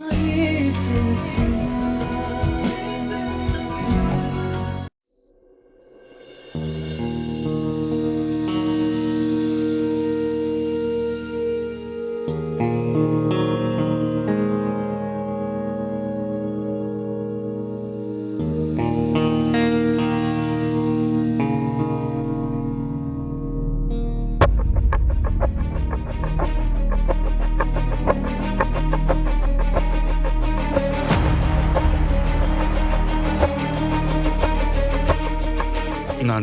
Isso, sim.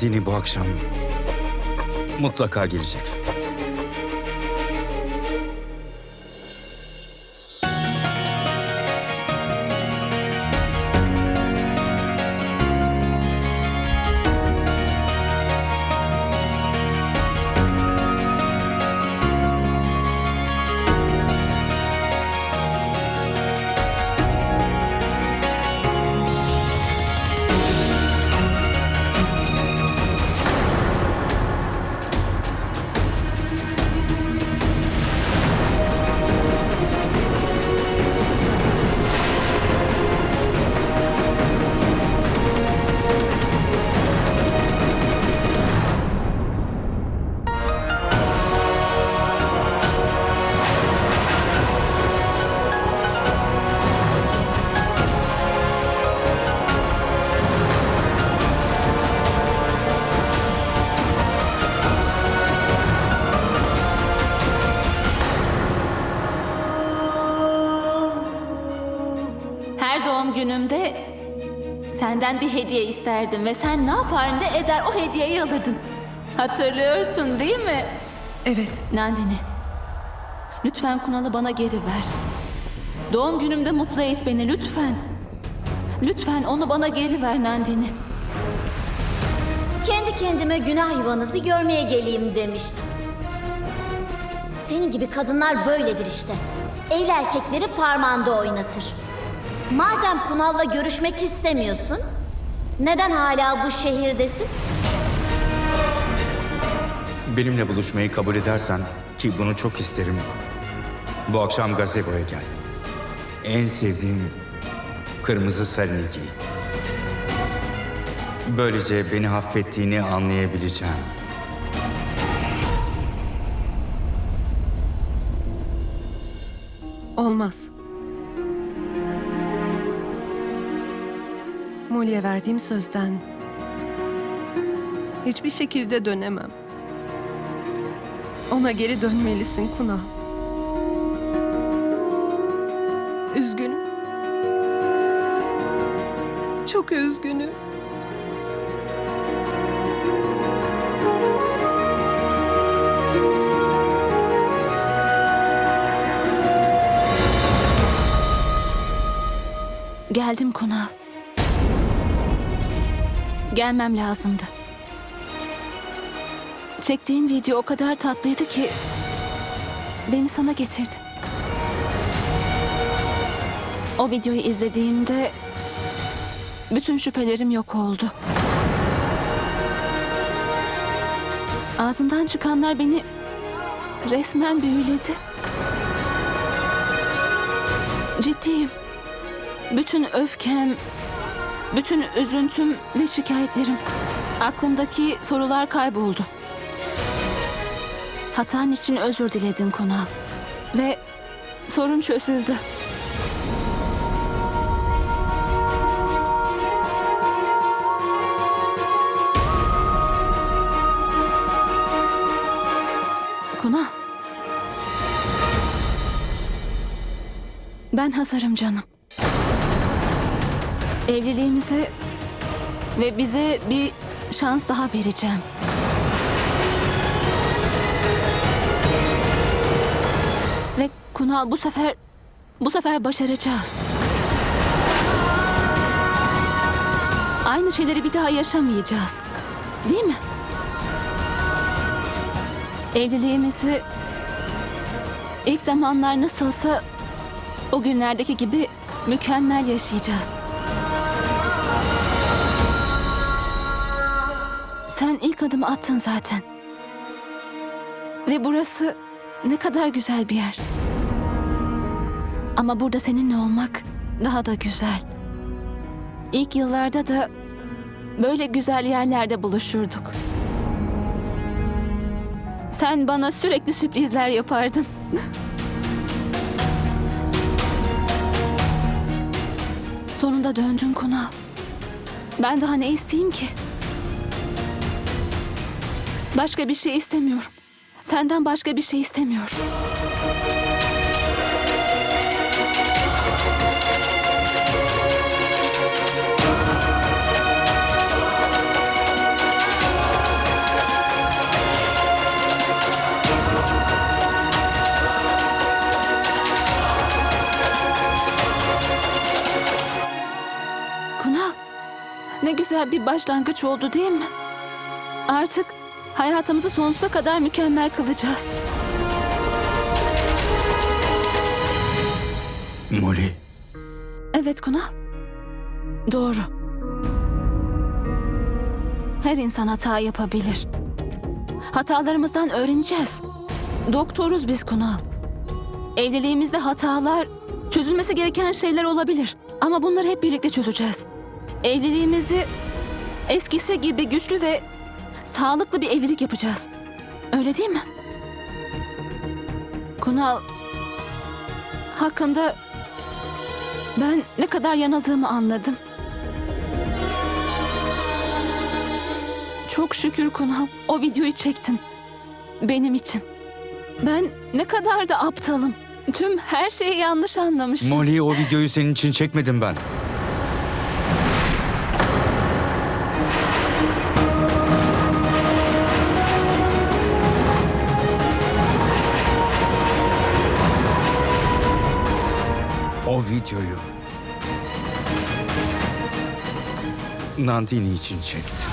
Nandini bu akşam mutlaka gelecek. İsterdim ve sen ne yapar ne eder o hediyeyi alırdın. Hatırlıyorsun değil mi? Evet, Nandini, lütfen Kunal'ı bana geri ver. Doğum günümde mutlu et beni lütfen. Lütfen onu bana geri ver Nandini. Kendi kendime günah yuvanızı görmeye geleyim demiştim. Senin gibi kadınlar böyledir işte. Evli erkekleri parmağında oynatır. Madem Kunal'la görüşmek istemiyorsun, neden hala bu şehirdesin? Benimle buluşmayı kabul edersen ki bunu çok isterim. Bu akşam gazeboya gel. En sevdiğim kırmızı sarini giy. Böylece beni affettiğini anlayabileceğim. olmaz. Molly'e verdiğim sözden hiçbir şekilde dönemem. Ona geri dönmelisin Kuna. Üzgünüm. Çok üzgünüm. Geldim Kunal. Gelmem lazımdı. Çektiğin video o kadar tatlıydı ki beni sana getirdi. O videoyu izlediğimde bütün şüphelerim yok oldu. Ağzından çıkanlar beni resmen büyüledi. Ciddiyim. Bütün öfkem, bütün üzüntüm ve şikayetlerim, aklımdaki sorular kayboldu. Hatan için özür diledin Kunal. Ve sorun çözüldü. Kunal. Ben hazırım canım. Evliliğimize ve bize bir şans daha vereceğim. Ve Kunal bu sefer bu sefer başaracağız. Aynı şeyleri bir daha yaşamayacağız. Değil mi? Evliliğimizi ilk zamanlar nasılsa o günlerdeki gibi mükemmel yaşayacağız. Sen ilk adımı attın zaten. Ve burası ne kadar güzel bir yer. Ama burada seninle olmak daha da güzel. İlk yıllarda da böyle güzel yerlerde buluşurduk. Sen bana sürekli sürprizler yapardın. Sonunda döndün Kunal. Ben daha ne isteyeyim ki? Başka bir şey istemiyorum. Senden başka bir şey istemiyorum. Kunal, ne güzel bir başlangıç oldu değil mi? Artık hayatımızı sonsuza kadar mükemmel kılacağız. Molly, Evet Kunal. Doğru. Her insan hata yapabilir. Hatalarımızdan öğreneceğiz. Doktoruz biz Kunal. Evliliğimizde hatalar, çözülmesi gereken şeyler olabilir. Ama bunları hep birlikte çözeceğiz. Evliliğimizi eskisi gibi güçlü ve sağlıklı bir evlilik yapacağız. Öyle değil mi? Kunal hakkında ben ne kadar yanıldığımı anladım. Çok şükür Kunal o videoyu çektin. Benim için. Ben ne kadar da aptalım. Tüm her şeyi yanlış anlamışım. Molly o videoyu senin için çekmedim ben. O videoyu Nandini için çektim.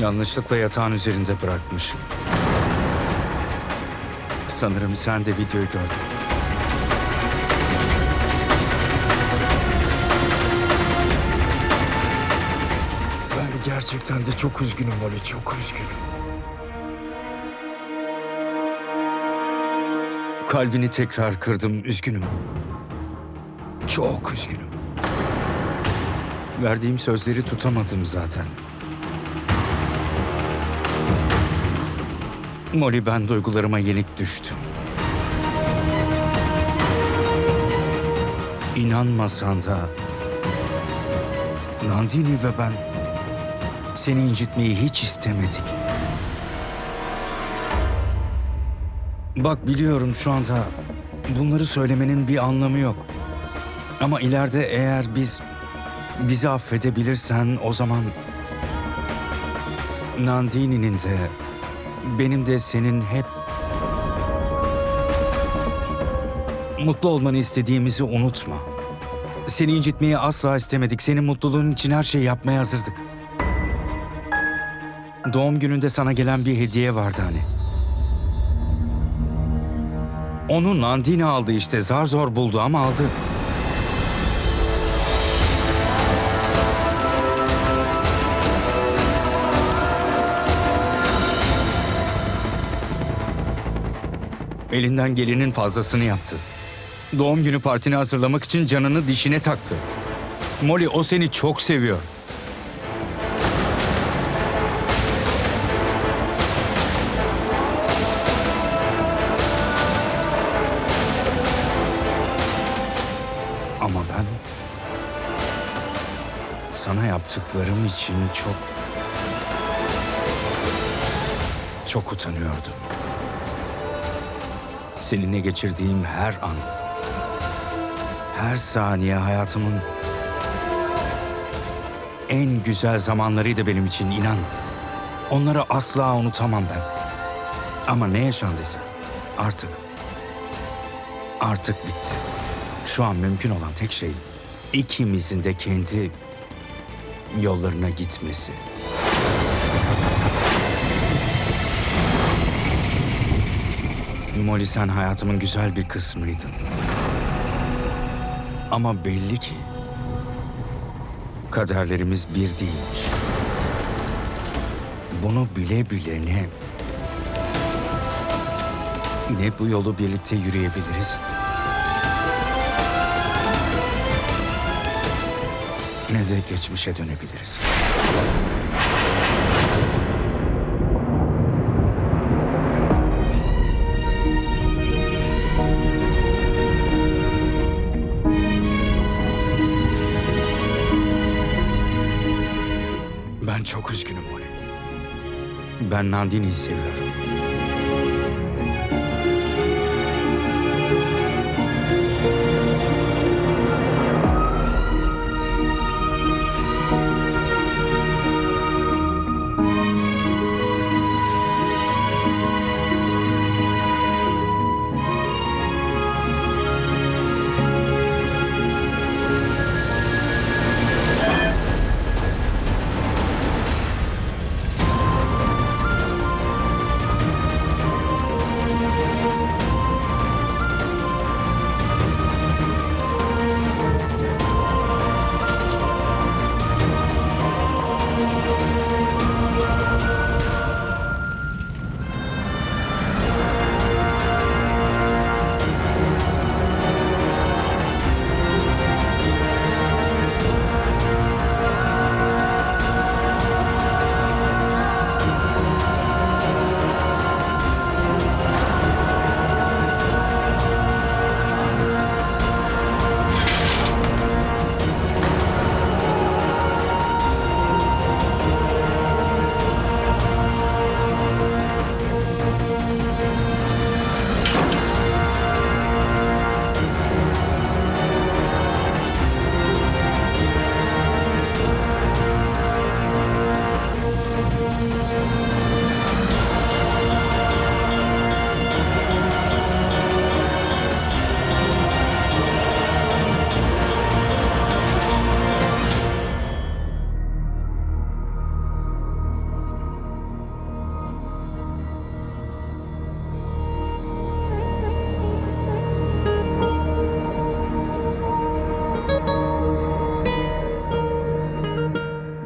Yanlışlıkla yatağın üzerinde bırakmışım. Sanırım sen de videoyu gördün. Ben gerçekten de çok üzgünüm Molly, çok üzgünüm. Kalbini tekrar kırdım, üzgünüm. Çok üzgünüm. Verdiğim sözleri tutamadım zaten. Molly ben duygularıma yenik düştüm. İnanmasan da Nandini ve ben seni incitmeyi hiç istemedik. Bak biliyorum şu anda bunları söylemenin bir anlamı yok. Ama ileride eğer biz bizi affedebilirsen o zaman Nandini'nin de benim de senin hep mutlu olmanı istediğimizi unutma. Seni incitmeyi asla istemedik. Senin mutluluğun için her şeyi yapmaya hazırdık. Doğum gününde sana gelen bir hediye vardı hani. Onu Nandini aldı işte. Zar zor buldu ama aldı. Elinden gelenin fazlasını yaptı. Doğum günü partini hazırlamak için canını dişine taktı. Molly o seni çok seviyor. Ama ben sana yaptıklarım için çok çok utanıyordum. Seninle geçirdiğim her an, her saniye hayatımın en güzel zamanlarıydı benim için inan. Onları asla unutamam ben. Ama ne yaşandıysa artık, artık bitti. Şu an mümkün olan tek şey ikimizin de kendi yollarına gitmesi. Molly sen hayatımın güzel bir kısmıydın. Ama belli ki kaderlerimiz bir değilmiş. Bunu bile bile ne ne bu yolu birlikte yürüyebiliriz ne de geçmişe dönebiliriz. Ben Nandini'yi seviyorum.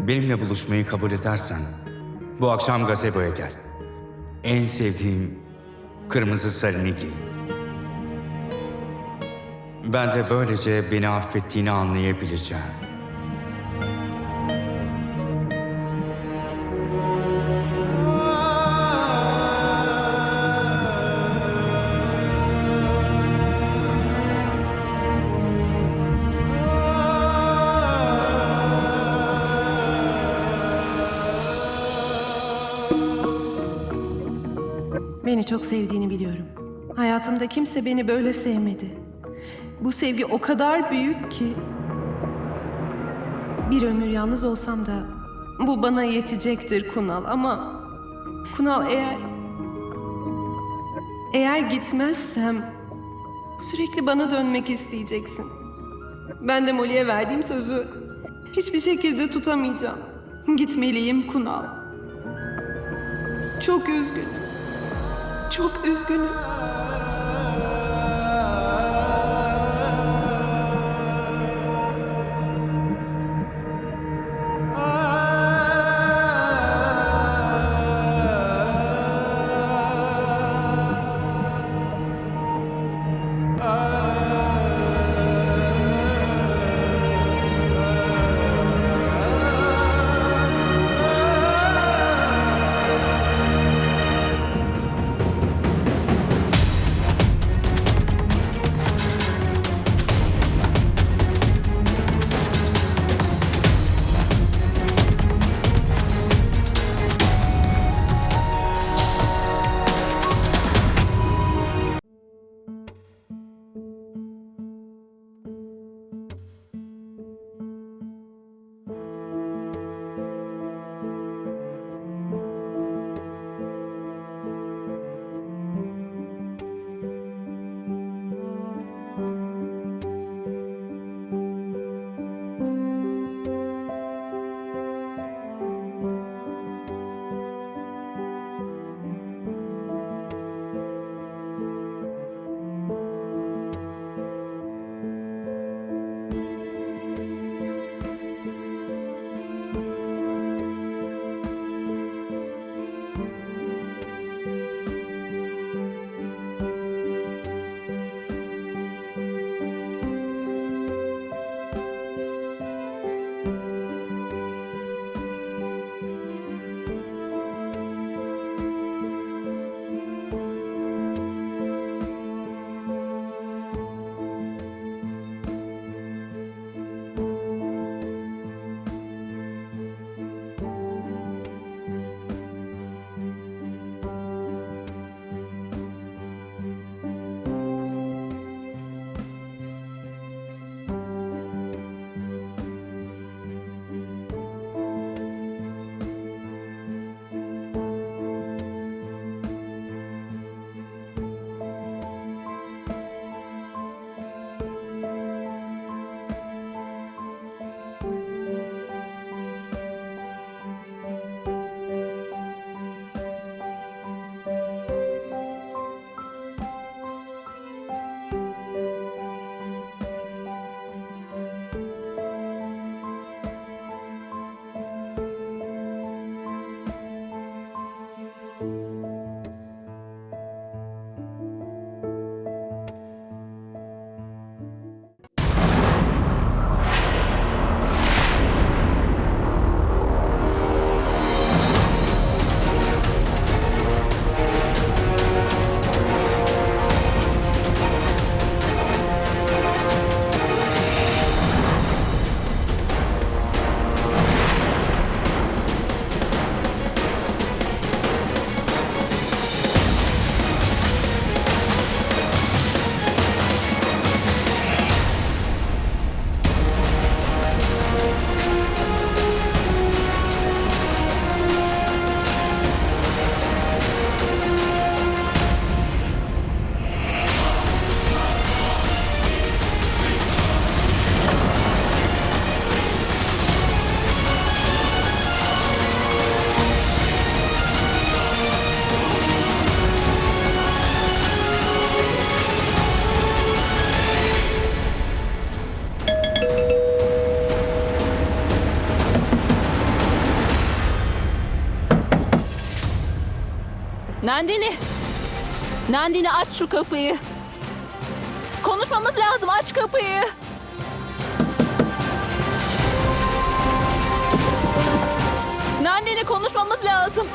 Benimle buluşmayı kabul edersen bu akşam gazeboya gel. En sevdiğim kırmızı sarını giy. Ben de böylece beni affettiğini anlayabileceğim. Sevdiğini biliyorum. Hayatımda kimse beni böyle sevmedi. Bu sevgi o kadar büyük ki... Bir ömür yalnız olsam da bu bana yetecektir Kunal ama... Kunal eğer... Eğer gitmezsem sürekli bana dönmek isteyeceksin. Ben de Molly'e verdiğim sözü hiçbir şekilde tutamayacağım. Gitmeliyim Kunal. Çok üzgünüm. Çok üzgünüm. Nandini aç şu kapıyı. Konuşmamız lazım aç kapıyı. Nandini konuşmamız lazım.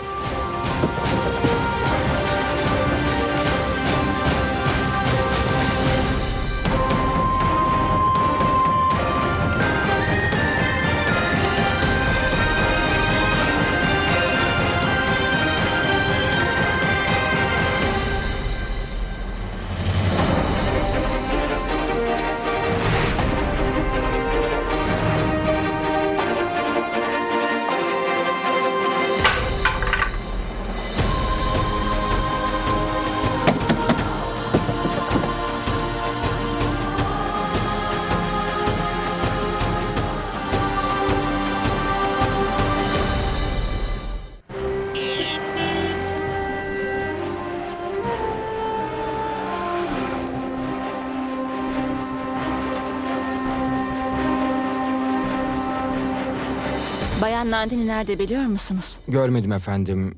Nandini nerede biliyor musunuz? Görmedim efendim.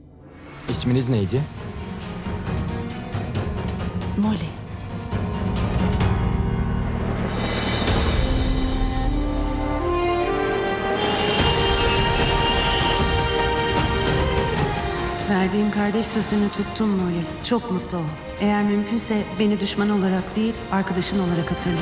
İsminiz neydi? Molly. Verdiğim kardeş sözünü tuttum Molly. Çok mutlu ol. Eğer mümkünse beni düşman olarak değil, arkadaşın olarak hatırla.